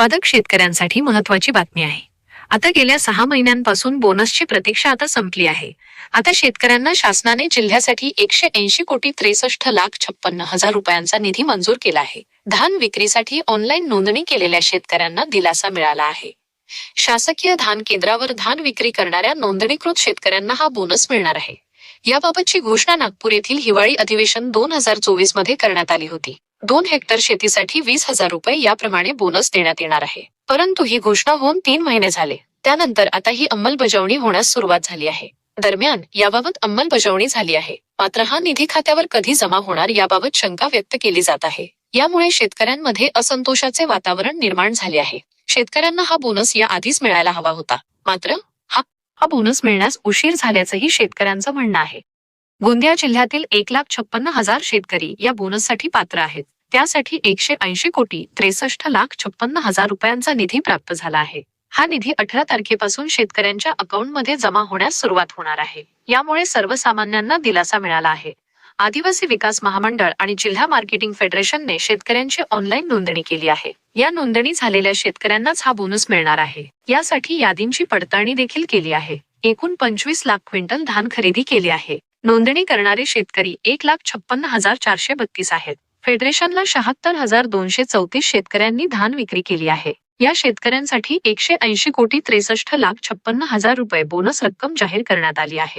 उत्पादक शेतकऱ्यांसाठी महत्वाची बातमी आहे. आता गेल्या सहा महिन्यांपासून बोनसची प्रतीक्षा आता संपली आहे. आता शेतकऱ्यांना शासनाने जिल्ह्यासाठी एकशे ऐंशी कोटी त्रेसष्ट लाख छप्पन्न हजार रुपयांचा निधी मंजूर केला आहे. धान विक्रीसाठी ऑनलाईन नोंदणी केलेल्या शेतकऱ्यांना दिलासा मिळाला आहे. शासकीय धान केंद्रावर धान विक्री करणाऱ्या नोंदणीकृत शेतकऱ्यांना हा बोनस मिळणार आहे. याबाबतची घोषणा नागपूर येथील हिवाळी अधिवेशन दोन हजार चोवीसमध्ये करण्यात आली होती. दोन हेक्टर शेतीसाठी वीस हजार रुपये याप्रमाणे बोनस देण्यात येणार आहे. परंतु ही घोषणा होऊन तीन महिने झाले. त्यानंतर आता ही अंमलबजावणी होण्यास सुरुवात झाली आहे. दरम्यान याबाबत अंमलबजावणी झाली आहे. मात्र हा निधी खात्यावर कधी जमा होणार याबाबत शंका व्यक्त केली जात आहे. यामुळे शेतकऱ्यांमध्ये असंतोषाचे वातावरण निर्माण झाले आहे. शेतकऱ्यांना हा बोनस या आधीच मिळायला हवा होता. मात्र हा बोनस मिळण्यास उशीर झाल्याचंही शेतकऱ्यांचं म्हणणं आहे. गोंदिया जिल्ह्यातील एक लाख छप्पन्न हजार शेतकरी या बोनससाठी पात्र आहेत. त्यासाठी एकशे ऐंशी कोटी त्रेसष्ट लाख छप्पन्न हजार रुपयांचा निधी प्राप्त झाला आहे. हा निधी अठरा तारखेपासून शेतकऱ्यांच्या अकाउंटमध्ये जमा होण्यास सुरुवात होणार आहे. यामुळे सर्वसामान्यांना दिलासा मिळाला आहे. आदिवासी विकास महामंडळ आणि जिल्हा मार्केटिंग फेडरेशनने शेतकऱ्यांची ऑनलाईन नोंदणी केली आहे. या नोंदणी झालेल्या शेतकऱ्यांनाच हा बोनस मिळणार आहे. यासाठी यादींची पडताळणी देखील केली आहे. एकूण पंचवीस लाख क्विंटल धान खरेदी केली आहे. नोंदणी करणारे शेतकरी एक लाख छप्पन्न हजार चारशे बत्तीस आहेत. फेडरेशनला शहात्तर हजार दोनशे चौतीस शेतकऱ्यांनी धान विक्री केली आहे. या शेतकऱ्यांसाठी एकशे ऐंशी कोटी त्रेसष्ट लाख छप्पन्न हजार रुपये बोनस रक्कम जाहीर करण्यात आली आहे.